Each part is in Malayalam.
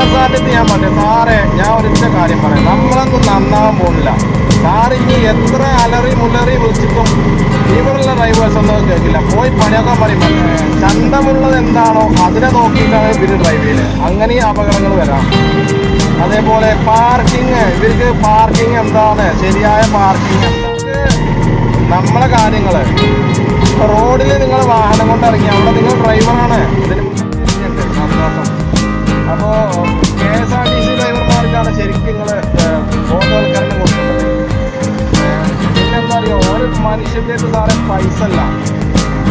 അടുത്ത് ഞാൻ പറഞ്ഞു സാറേ ഞാൻ ഒരിച്ച കാര്യം പറയാം. നമ്മളൊന്നും നന്നാവാൻ പോകില്ല സാർ എത്ര അലറി മുലറി വിളിച്ചിട്ടും ഇവിടെയുള്ള ഡ്രൈവേഴ്സ് ഒന്നും കേൾക്കില്ല. പോയി പണിയൊക്കെ പറയും. ചന്തമുള്ളത് എന്താണോ അതിനെ നോക്കിയിട്ടാണ് ഇവർ ഡ്രൈവ് ചെയ്യുന്നത് അങ്ങനെ അപകടങ്ങൾ വരാം. അതേപോലെ പാർക്കിങ് ഇവർക്ക് പാർക്കിങ് എന്താണ്? ശരിയായ പാർക്കിങ് നമ്മളെ കാര്യങ്ങൾ റോഡിൽ നിങ്ങൾ വാഹനം കൊണ്ട് ഇറങ്ങി അവിടെ നിങ്ങൾ ഡ്രൈവറാണ് ഇതിന് സന്തോഷം അപ്പോൾ K S R T C ഡ്രൈവർമാർക്കാണ് ശരിക്കും നിങ്ങൾ ബോധവൽക്കരണം കൊടുക്കുന്നത് പിന്നെ എന്താ പറയുക ഓരോ മനുഷ്യന്റെ സാറേ പൈസ അല്ല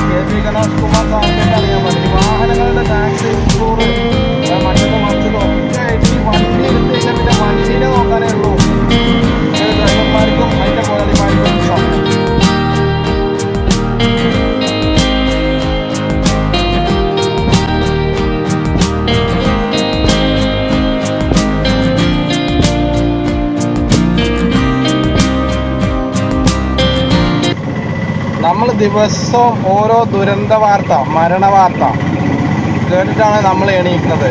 കെ. പി. ഗണേഷ് കുമാർ സാറിന്റെ അറിയാൻ പറ്റും വാഹനങ്ങളുടെ ടാക്സ് ഇൻഷൂർ നമ്മൾ ദിവസവും ഓരോ ദുരന്ത വാർത്ത മരണ വാർത്ത കേട്ടിട്ടാണ് നമ്മൾ എണീക്കുന്നത്.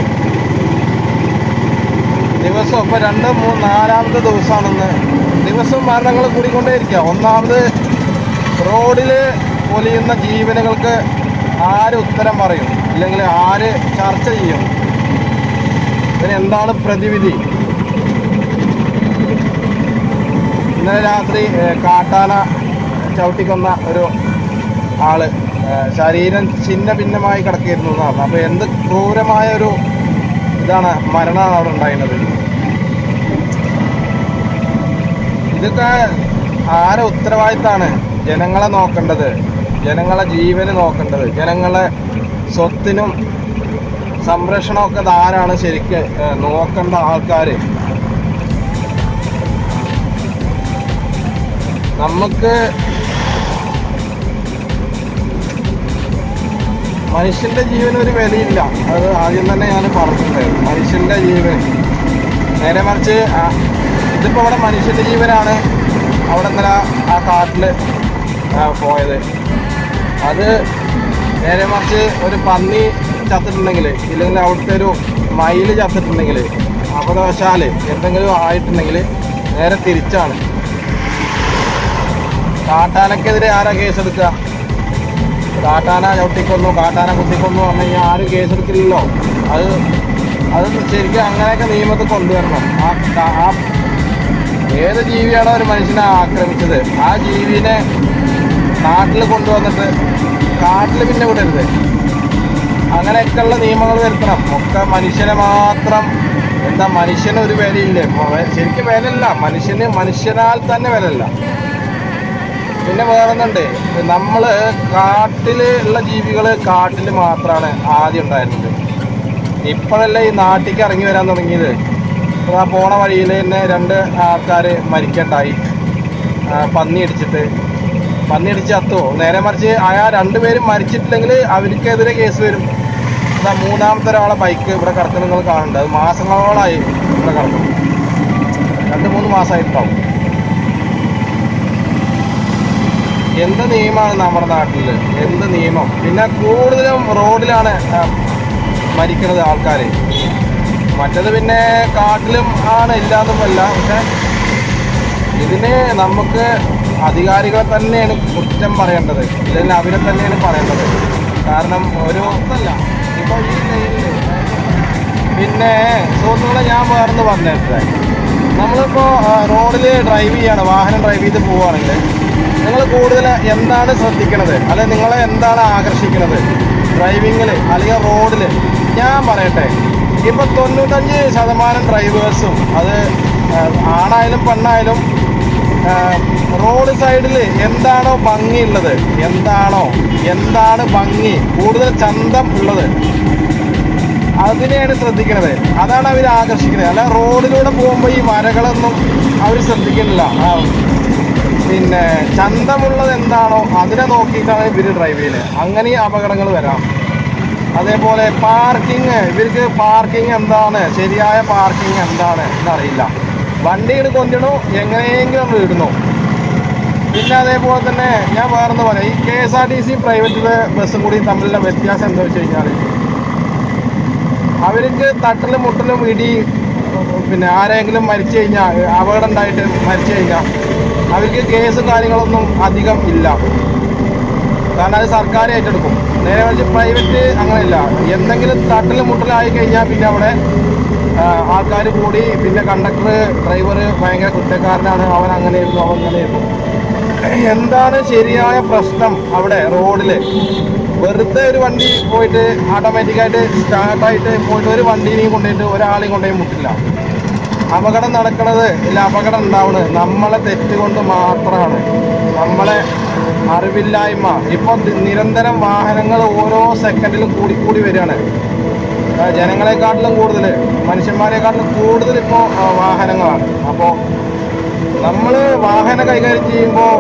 ദിവസം ഇപ്പൊ രണ്ട് മൂന്ന് നാലാമത്തെ ദിവസമാണെന്ന്. ദിവസവും മരണങ്ങൾ കൂടിക്കൊണ്ടേയിരിക്കുക. ഒന്നാമത് റോഡിൽ പൊലിയുന്ന ജീവനുകൾക്ക് ആര് ഉത്തരം പറയും? അല്ലെങ്കിൽ ആര് ചർച്ച ചെയ്യും? ഇതിന് എന്താണ് പ്രതിവിധി? ഇന്നലെ രാത്രി കാട്ടാന ചവിട്ടിക്കൊന്ന ഒരു ആൾ ശരീരം ഛിന്ന ഭിന്നമായി കിടക്കിയിരുന്നു എന്നാണ്. അപ്പോൾ എന്ത് ക്രൂരമായ ഒരു ഇതാണ് മരണമാണ് അവിടെ ഉണ്ടായിരുന്നത്. ഇതൊക്കെ ആരെ ഉത്തരവാദിത്തമാണ് ജനങ്ങളെ നോക്കേണ്ടത്? ജനങ്ങളെ ജീവന് നോക്കേണ്ടത്? ജനങ്ങളെ സ്വത്തിനും സംരക്ഷണമൊക്കെ ആരാണ് ശരിക്ക് നോക്കേണ്ട ആൾക്കാർ നമുക്ക് മനുഷ്യന്റെ ജീവന് ഒരു വിലയില്ല. അത് ആദ്യം തന്നെ ഞാൻ പറഞ്ഞിട്ടുണ്ടായിരുന്നു മനുഷ്യന്റെ ജീവൻ. നേരെ മറിച്ച് ഇതിപ്പോൾ ഇതിപ്പോ മനുഷ്യന്റെ ജീവനാണ് അവിടെ ഇന്നലെ ആ കാട്ടിൽ പോയത്. അത് നേരെ മറിച്ച് ഒരു പന്നി ചത്തിട്ടുണ്ടെങ്കിൽ ഇല്ലെങ്കിൽ അവിടുത്തെ ഒരു മയിൽ ചത്തിട്ടുണ്ടെങ്കിൽ അബദ്ധവശാൽ എന്തെങ്കിലും ആയിട്ടുണ്ടെങ്കിൽ നേരെ തിരിച്ചാണ്. കാട്ടാനക്കെതിരെ ആരാ കേസെടുക്കുക കാട്ടാന ചവിട്ടിക്കൊന്നു കാട്ടാന കുത്തിക്കൊന്നു പറഞ്ഞു കഴിഞ്ഞാൽ ആരും കേസെടുക്കില്ലല്ലോ അത് അത് ശരിക്കും അങ്ങനെയൊക്കെ നിയമത്തിൽ കൊണ്ടുവരണം. ആ ആ ഏത് ജീവിയാണോ ഒരു മനുഷ്യനെ ആക്രമിച്ചത്? ആ ജീവിനെ നാട്ടിൽ കൊണ്ടുവന്നിട്ട് കാട്ടിൽ പിന്നെ വിടരുത്. അങ്ങനെയൊക്കെയുള്ള നിയമങ്ങൾ വരുത്തണം. ഒക്കെ മനുഷ്യനെ മാത്രം എന്താ മനുഷ്യന് ഒരു വിലയില്ലേ? ശരിക്കും വിലയില്ല. മനുഷ്യന് മനുഷ്യനാൽ തന്നെ വിലയില്ല. പിന്നെ വേറൊന്നുണ്ട് നമ്മൾ കാട്ടിൽ ഉള്ള ജീവികൾ കാട്ടിൽ മാത്രമാണ് ആദ്യം ഉണ്ടായിരുന്നത്. ഇപ്പോഴല്ലേ ഈ നാട്ടിലേക്ക് ഇറങ്ങി വരാൻ തുടങ്ങിയത്? ആ പോണ വഴിയിൽ തന്നെ രണ്ട് ആൾക്കാർ മരിക്കണ്ടായി. പന്നി അടിച്ചിട്ട് പന്നി അടിച്ച് അത്തോ നേരെ മറിച്ച് ആ രണ്ടുപേരും മരിച്ചിട്ടില്ലെങ്കിൽ അവർക്കെതിരെ കേസ് വരും. അതാ മൂന്നാമത്തെ ഒരാളെ ബൈക്ക് ഇവിടെ കിടക്കുന്ന നിങ്ങൾ കാണുന്നുണ്ട്. അത് മാസങ്ങളോളായി ഇവിടെ കിടക്കുന്നു. രണ്ട് മൂന്ന് മാസമായിട്ടുണ്ടാവും എന്ത് നിയമമാണ് നമ്മുടെ നാട്ടിൽ? എന്ത് നിയമം? പിന്നെ കൂടുതലും റോഡിലാണ് മരിക്കുന്നത് ആൾക്കാർ മറ്റത് പിന്നെ കാട്ടിലും ആണ് ഇല്ലാന്നല്ല പക്ഷെ ഇതിന് നമുക്ക് അധികാരികളെ തന്നെയാണ് കുറ്റം പറയേണ്ടത്. ഇല്ലെങ്കിൽ അവരെ തന്നെയാണ് പറയേണ്ടത്. കാരണം ഒരു ഒന്നല്ല ലൈനിൽ പിന്നെ സുഹൃത്തുക്കളെ ഞാൻ വേറൊന്ന് പറഞ്ഞിട്ട്. നമ്മളിപ്പോൾ റോഡിൽ ഡ്രൈവ് ചെയ്യാണ് വാഹനം ഡ്രൈവ് ചെയ്ത് പോവുകയാണെങ്കിൽ നിങ്ങൾ കൂടുതൽ എന്താണ് ശ്രദ്ധിക്കണത്? അല്ലെ നിങ്ങളെ എന്താണ് ആകർഷിക്കുന്നത് ഡ്രൈവിങ്ങിൽ അല്ലെങ്കിൽ റോഡിൽ ഞാൻ പറയട്ടെ. ഇപ്പൊ തൊണ്ണൂറ്റഞ്ച് ശതമാനം ഡ്രൈവേഴ്സും അത് ആണായാലും പെണ്ണായാലും റോഡ് സൈഡിൽ എന്താണോ ഭംഗിയുള്ളത്? എന്താണോ? എന്താണ് ഭംഗി? കൂടുതൽ ചന്തം ഉള്ളത്? അതിനെയാണ് ശ്രദ്ധിക്കുന്നത് അതാണ് അവർ ആകർഷിക്കുന്നത് അല്ല റോഡിലൂടെ പോകുമ്പോൾ ഈ മരകളൊന്നും അവർ ശ്രദ്ധിക്കുന്നില്ല. പിന്നെ ചന്തമുള്ളത് എന്താണോ അതിനെ നോക്കിയിട്ടാണ് ഇവർ ഡ്രൈവ് ചെയ്യുന്നത്. അങ്ങനെ അപകടങ്ങൾ വരാം. അതേപോലെ പാർക്കിംഗ് ഇവർക്ക് പാർക്കിംഗ് എന്താണ്? ശരിയായ പാർക്കിംഗ് എന്താണ് എന്നറിയില്ല. വണ്ടികൾ കൊണ്ടിടണോ എങ്ങനെയെങ്കിലും ഇടുന്നു. പിന്നെ അതേപോലെ തന്നെ ഞാൻ വേറെന്ന് പറയാം ഈ K S R T C private ബസ്സും കൂടി തമ്മിലുള്ള വ്യത്യാസം എന്താ വെച്ച് കഴിഞ്ഞാൽ അവർക്ക് തട്ടലും മുട്ടലും ഇടി പിന്നെ ആരെങ്കിലും മരിച്ചു കഴിഞ്ഞാൽ അപകടം ഉണ്ടായിട്ട് മരിച്ചു കഴിഞ്ഞാൽ അവർക്ക് കേസും കാര്യങ്ങളൊന്നും അധികം ഇല്ല. കാരണം അത് സർക്കാർ ഏറ്റെടുക്കും. നേരെ മറിച്ച് പ്രൈവറ്റ് അങ്ങനെയല്ല. എന്തെങ്കിലും തട്ടലും മുട്ടലായി കഴിഞ്ഞാൽ പിന്നെ അവിടെ ആൾക്കാർ കൂടി പിന്നെ കണ്ടക്ടർ ഡ്രൈവർ ഭയങ്കര കുറ്റക്കാരനാണ്. അവൻ അങ്ങനെയായിരുന്നു അവൻ അങ്ങനെയായിരുന്നു എന്താണ് ശരിയായ പ്രശ്നം അവിടെ റോഡിൽ വെറുതെ ഒരു വണ്ടി പോയിട്ട് ഓട്ടോമാറ്റിക്കായിട്ട് സ്റ്റാർട്ടായിട്ട് പോയിട്ട് ഒരു വണ്ടീനെയും കൊണ്ടുപോയിട്ട് ഒരാളെയും കൊണ്ടുപോയി മുട്ടില്ല. അപകടം നടക്കണത് ഇല്ല അപകടം ഉണ്ടാവുന്നത് നമ്മളെ തെറ്റ് കൊണ്ട് മാത്രമാണ്. നമ്മളെ അറിവില്ലായ്മ. ഇപ്പോൾ നിരന്തരം വാഹനങ്ങൾ ഓരോ സെക്കൻഡിലും കൂടിക്കൂടി വരികയാണ്. ജനങ്ങളെക്കാട്ടിലും കൂടുതൽ മനുഷ്യന്മാരെക്കാട്ടിലും കൂടുതൽ ഇപ്പോൾ വാഹനങ്ങളാണ്. അപ്പോൾ നമ്മൾ വാഹനം കൈകാര്യം ചെയ്യുമ്പോൾ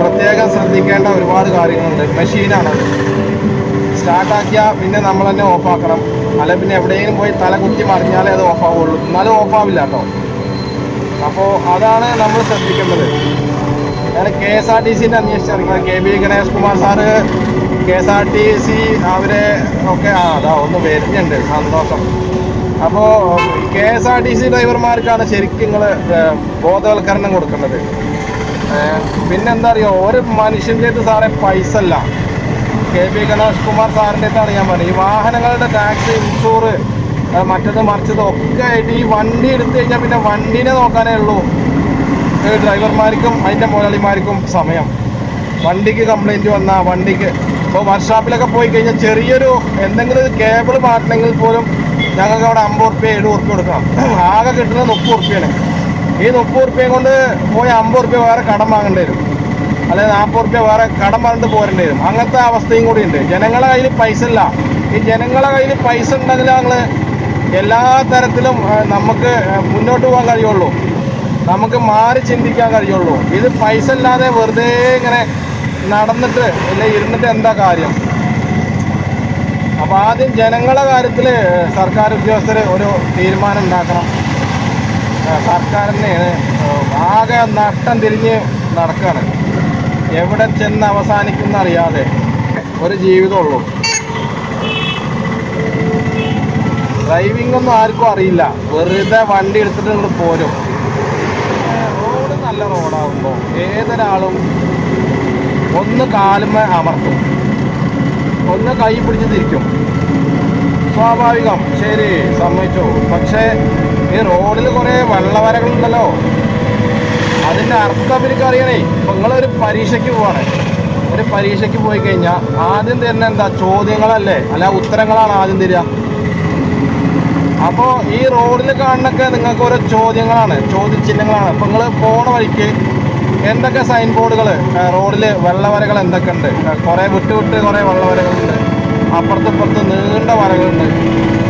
പ്രത്യേകം ശ്രദ്ധിക്കേണ്ട ഒരുപാട് കാര്യങ്ങളുണ്ട്. മെഷീനാണ്. സ്റ്റാർട്ടാക്കിയാൽ പിന്നെ നമ്മൾ തന്നെ ഓഫാക്കണം. അല്ല പിന്നെ എവിടെയെങ്കിലും പോയി തല കുത്തി മറിഞ്ഞാലേ അത് ഓഫാവുള്ളൂ എന്നാലും ഓഫാവില്ല കേട്ടോ. അപ്പോൾ അതാണ് നമ്മൾ ശ്രദ്ധിക്കേണ്ടത്. ഞാൻ കെ എസ് ആർ ടി സിന്റെ അന്വേഷിച്ചിറങ്ങിയത് K B Ganesh Kumar sir K S R T C അവരെ ഒക്കെ ആ അതാ ഒന്ന് വരുന്നുണ്ട്. സന്തോഷം. അപ്പോൾ K S R T C ഡ്രൈവർമാർക്കാണ് ശരിക്കും നിങ്ങൾ ബോധവൽക്കരണം കൊടുക്കേണ്ടത്. പിന്നെന്താ അറിയോ? ഒരു മനുഷ്യന്റെ അടുത്ത് സാറേ പൈസ അല്ല കെ പി ഗണേഷ് കുമാർ സാറിന്റെ അടുത്താണ് ഞാൻ പറഞ്ഞത്. ഈ വാഹനങ്ങളുടെ ടാക്സ് ഇൻഷൂർ മറ്റത് മറിച്ചത് ഒക്കെ ആയിട്ട് ഈ വണ്ടി എടുത്തു കഴിഞ്ഞാൽ പിന്നെ വണ്ടിനെ നോക്കാനേ ഉള്ളൂ. ഡ്രൈവർമാർക്കും അതിന്റെ മുതലാളിമാർക്കും സമയം. വണ്ടിക്ക് കംപ്ലൈന്റ് വന്നാൽ വണ്ടിക്ക്. ഇപ്പോൾ വർക്ക്ഷോപ്പിലൊക്കെ പോയി കഴിഞ്ഞാൽ ചെറിയൊരു എന്തെങ്കിലും കേബിൾ മാറ്റണമെങ്കിൽ പോലും ഞങ്ങൾക്ക് അവിടെ അമ്പത് റുപ്യ ഏഴ് റുപ്യ കൊടുക്കണം. ആകെ കിട്ടുന്നത് മുപ്പത് റുപ്യാണ് ഈ മുപ്പത് റുപ്യ കൊണ്ട് പോയി അമ്പത് റുപ്യ വേറെ കടം വാങ്ങേണ്ടി വരും. അല്ലെങ്കിൽ നാൽപ്പത് റുപ്യ വേറെ കടം പറഞ്ഞിട്ട് പോരേണ്ടി വരും. അങ്ങനത്തെ അവസ്ഥയും കൂടി ഉണ്ട്. ജനങ്ങളെ കയ്യിൽ പൈസ ഇല്ല. ഈ ജനങ്ങളെ കയ്യിൽ പൈസ ഉണ്ടെങ്കിൽ ഞങ്ങൾ എല്ലാ തരത്തിലും നമുക്ക് മുന്നോട്ട് പോകാൻ കഴിയുള്ളൂ. നമുക്ക് മാറി ചിന്തിക്കാൻ കഴിയുള്ളൂ. ഇത് പൈസ ഇല്ലാതെ വെറുതെ ഇങ്ങനെ നടന്നിട്ട് ഇല്ല ഇരുന്നിട്ട് എന്താ കാര്യം? അപ്പോൾ ആദ്യം ജനങ്ങളെ കാര്യത്തിൽ സർക്കാർ ഉദ്യോഗസ്ഥർ ഒരു തീരുമാനം ഉണ്ടാക്കണം. സർക്കാർ ആകെ നട്ടം തിരിഞ്ഞ് നടക്കുകയാണ് എവിടെ ചെന്ന് അവസാനിക്കുന്ന അറിയാതെ ഒരു ജീവിതമുള്ളൂ. ഡ്രൈവിംഗ് ഒന്നും ആർക്കും അറിയില്ല. വെറുതെ വണ്ടി എടുത്തിട്ട് ഇങ്ങോട്ട് പോരും. റോഡ് നല്ല റോഡാകുമ്പോൾ ഏതൊരാളും ഒന്ന് കാലുമ അമർത്തും. ഒന്ന് കൈ പിടിച്ച് തിരിക്കും. സ്വാഭാവികം. ശരി സമ്മതിച്ചു. പക്ഷേ ഈ റോഡിൽ കുറേ വെള്ളവരകളുണ്ടല്ലോ. അതിന്റെ അർത്ഥം എനിക്ക് അറിയണേ ഇപ്പം നിങ്ങളൊരു പരീക്ഷയ്ക്ക് പോവാണ്. ഒരു പരീക്ഷയ്ക്ക് പോയി കഴിഞ്ഞാൽ ആദ്യം തന്നെ എന്താ? ചോദ്യങ്ങളല്ലേ? അല്ല ഉത്തരങ്ങളാണ് ആദ്യം തരിക. അപ്പോൾ ഈ റോഡിൽ കാണുന്നൊക്കെ നിങ്ങൾക്ക് ഓരോ ചോദ്യങ്ങളാണ് ചോദ്യചിഹ്നങ്ങളാണ്. അപ്പോൾ നിങ്ങൾ പോണ വഴിക്ക് എന്തൊക്കെ സൈൻ ബോർഡുകൾ റോഡിൽ വെള്ളവരകൾ എന്തൊക്കെ ഉണ്ട് കുറേ വിട്ട് വിട്ട് കുറേ വെള്ളവരകളുണ്ട്. അപ്പുറത്ത് ഇപ്പുറത്ത് നീണ്ട വരകളുണ്ട്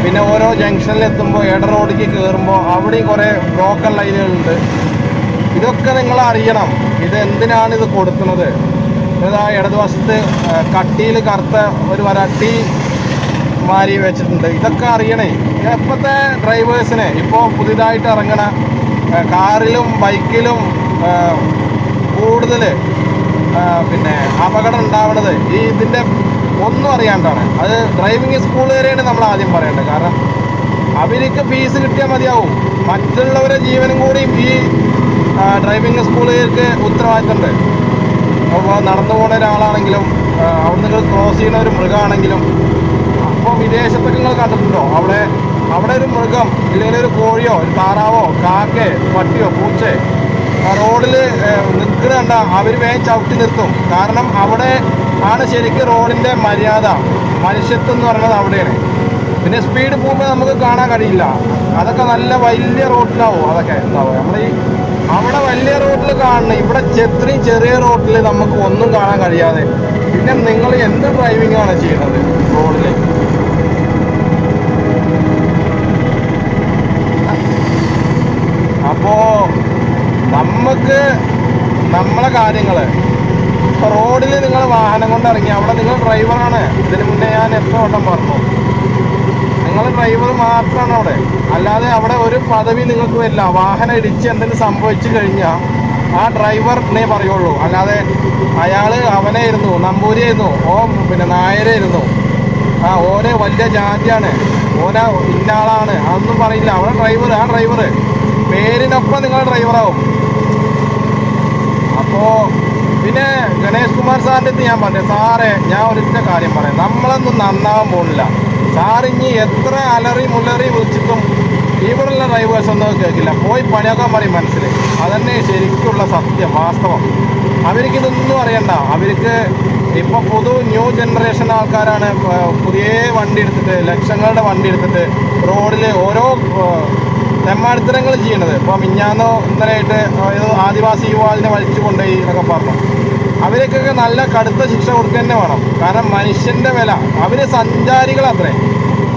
പിന്നെ ഓരോ ജംഗ്ഷനിൽ എത്തുമ്പോൾ ഇട റോഡിലേക്ക് കയറുമ്പോൾ അവിടെയും കുറേ ബ്രോക്കൺ ലൈനുകളുണ്ട് ഇതൊക്കെ നിങ്ങൾ അറിയണം. ഇത് എന്തിനാണ് ഇത് കൊടുക്കുന്നത്? ഇതാ ഇടതുവശത്ത് കട്ടിയിൽ കറുത്ത ഒരു വരട്ടി മാരി വെച്ചിട്ടുണ്ട്. ഇതൊക്കെ അറിയണേ. ഇപ്പോഴത്തെ ഡ്രൈവേഴ്സിനെ ഇപ്പോൾ പുതിയതായിട്ട് ഇറങ്ങണ കാറിലും ബൈക്കിലും കൂടുതൽ പിന്നെ അപകടം ഉണ്ടാവണത് ഈ ഇതിന്റെ ഒന്നും അറിയാണ്ടാണ്. അത് ഡ്രൈവിംഗ് സ്കൂളുകാരെയാണ് നമ്മൾ ആദ്യം പറയേണ്ടത്. കാരണം അവർക്ക് ഫീസ് കിട്ടിയാൽ മതിയാവും. മറ്റുള്ളവരെ ജീവനും കൂടി ഈ ഡ്രൈവിംഗ് സ്കൂളുകൾക്ക് ഉത്തരവാദിത്തമുണ്ട്. അപ്പോൾ നടന്നു പോകുന്ന ഒരാളാണെങ്കിലും അവിടെ നിങ്ങൾ ക്രോസ് ചെയ്യുന്ന ഒരു മൃഗമാണെങ്കിലും അപ്പോൾ വിദേശത്തൊക്കെ നിങ്ങൾ കണ്ടിട്ടുണ്ടോ? അവിടെ അവിടെ ഒരു മൃഗം ഇല്ലെങ്കിൽ ഒരു കോഴിയോ ഒരു താറാവോ കാക്കയോ പട്ടിയോ പൂച്ചയോ റോഡിൽ നിൽക്കുന്ന കണ്ട അവർ വേഗം ചവിട്ടി നിർത്തും. കാരണം അവിടെ ആണ് ശരിക്കും റോഡിന്റെ മര്യാദ. മനുഷ്യത്വം എന്ന് പറയുന്നത് അവിടെയാണ്. പിന്നെ സ്പീഡ് പോകുമ്പോൾ നമുക്ക് കാണാൻ കഴിയില്ല. അതൊക്കെ നല്ല വലിയ റോഡിലാവും അതൊക്കെ. ഉണ്ടാവും നമ്മൾ ഈ അവിടെ വലിയ റോഡിൽ കാണണം. ഇവിടെ ചെത്രയും ചെറിയ റോഡിൽ നമുക്ക് ഒന്നും കാണാൻ കഴിയാതെ. പിന്നെ നിങ്ങൾ എന്ത് ഡ്രൈവിംഗ് ആണ് ചെയ്യുന്നത് റോഡിൽ അപ്പോ നമുക്ക് നമ്മളെ കാര്യങ്ങൾ ഇപ്പോൾ റോഡിൽ നിങ്ങൾ വാഹനം കൊണ്ട് ഇറങ്ങി അവിടെ നിങ്ങൾ ഡ്രൈവറാണ് ഇതിന് മുന്നേ ഞാൻ എത്ര വട്ടം പറഞ്ഞു. നിങ്ങൾ ഡ്രൈവർ മാത്രമാണ് അവിടെ. അല്ലാതെ അവിടെ ഒരു പദവി നിങ്ങൾക്ക് വരില്ല. വാഹനം ഇടിച്ച് എന്തെങ്കിലും സംഭവിച്ചു കഴിഞ്ഞാൽ ആ ഡ്രൈവറിനെ പറയുള്ളൂ. അല്ലാതെ അയാൾ അവനായിരുന്നു നമ്പൂരിയായിരുന്നു ഓ പിന്നെ നായരായിരുന്നു. ആ ഓനെ വലിയ ജാതിയാണ് ഓന ഇന്നാളാണ് അതൊന്നും പറയില്ല. അവിടെ ഡ്രൈവർ ആ ഡ്രൈവർ പേരിനൊപ്പം നിങ്ങൾ ഡ്രൈവറാവും അപ്പോൾ പിന്നെ ഗണേഷ് കുമാർ സാറിന്റെ അടുത്ത് ഞാൻ പറഞ്ഞു സാറേ ഞാൻ ഒരൊറ്റ കാര്യം പറയാം. നമ്മളൊന്നും നന്നാവാൻ പോകുന്നില്ല സാറിഞ്ഞി എത്ര അലറി മുല്ലറി വിളിച്ചിട്ടും ഇവിടെയുള്ള ഡ്രൈവേഴ്സ് ഒന്നും കേൾക്കില്ല. പോയി പണിയാക്കാൻ പറയും മനസ്സിൽ അതന്നെ ശരിക്കുള്ള സത്യം വാസ്തവം. അവർക്ക് ഇതൊന്നും അറിയണ്ട. അവർക്ക് ഇപ്പോൾ പുതു ന്യൂ ജനറേഷൻ ആൾക്കാരാണ് പുതിയ വണ്ടി എടുത്തിട്ട് ലക്ഷങ്ങളുടെ വണ്ടി എടുത്തിട്ട് റോഡിൽ ഓരോ തെമ്മാടിത്തരങ്ങൾ ചെയ്യണത്. ഇപ്പോൾ മിഞ്ഞാന്നോ ഇന്നലെയായിട്ട് ആദിവാസി യുവാവിനെ വലിച്ചു കൊണ്ടുപോയി എന്നൊക്കെ പറഞ്ഞു. അവരൊക്കെ നല്ല കടുത്ത ശിക്ഷ കൊടുക്കുക തന്നെ വേണം. കാരണം മനുഷ്യന്റെ വില. അവർ സഞ്ചാരികളത്രേ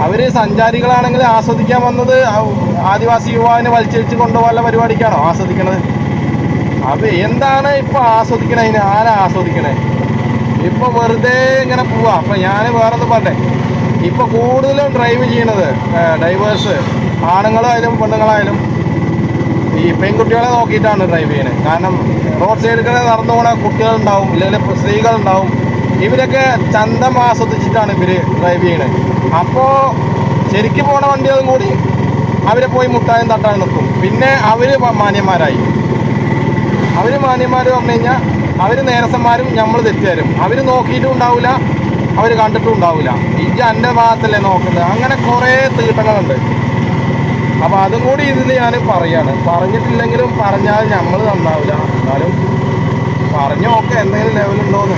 അവർ സഞ്ചാരികളാണെങ്കിൽ ആസ്വദിക്കാൻ വന്നത് ആദിവാസി യുവാവിനെ വലിച്ചഴിച്ച് കൊണ്ടുപോകാനുള്ള പരിപാടിക്കാണോ ആസ്വദിക്കണത്? അത് എന്താണ് ഇപ്പോൾ ആസ്വദിക്കണേ? ഇനി ആരാ ആസ്വദിക്കണേ? ഇപ്പോൾ വെറുതെ ഇങ്ങനെ പോവാ. അപ്പം ഞാൻ വേറൊന്ന് പറഞ്ഞേ. ഇപ്പോൾ കൂടുതലും ഡ്രൈവ് ചെയ്യണത് ഡൈവേഴ്സ് ആണുങ്ങളായാലും പെണ്ണുങ്ങളായാലും ഈ പെൺകുട്ടികളെ നോക്കിയിട്ടാണ് ഡ്രൈവ് ചെയ്യുന്നത്. കാരണം റോഡ് സൈഡിൽ നടന്നു പോണ കുട്ടികളുണ്ടാവും ഇല്ലെങ്കിൽ സ്ത്രീകളുണ്ടാവും. ഇവരൊക്കെ ചന്തം ആസ്വദിച്ചിട്ടാണ് ഇവർ ഡ്രൈവ് ചെയ്യണത് അപ്പോൾ ശരിക്കും പോണ വണ്ടികളും കൂടി അവരെ പോയി മുട്ടായും തട്ടാനും നിൽക്കും. പിന്നെ അവർ മാന്യന്മാരായി. അവർ മാന്യന്മാർ പറഞ്ഞു കഴിഞ്ഞാൽ അവർ നേരസന്മാരും നമ്മൾ തെറ്റുകാരും. അവർ നോക്കിയിട്ടും ഉണ്ടാവില്ല അവർ കണ്ടിട്ടും ഉണ്ടാവില്ല ഇജ്ജ് എന്റെ ഭാഗത്തല്ലേ നോക്കുന്നത്. അങ്ങനെ കുറേ തീട്ടങ്ങളുണ്ട്. അപ്പൊ അതും കൂടി ഇതിൽ ഞാൻ പറയാണ്. പറഞ്ഞിട്ടില്ലെങ്കിലും പറഞ്ഞാൽ നമ്മൾ നന്നാവില്ല എന്നാലും പറഞ്ഞു നോക്കെ എന്തെങ്കിലും ലെവലുണ്ടോന്ന്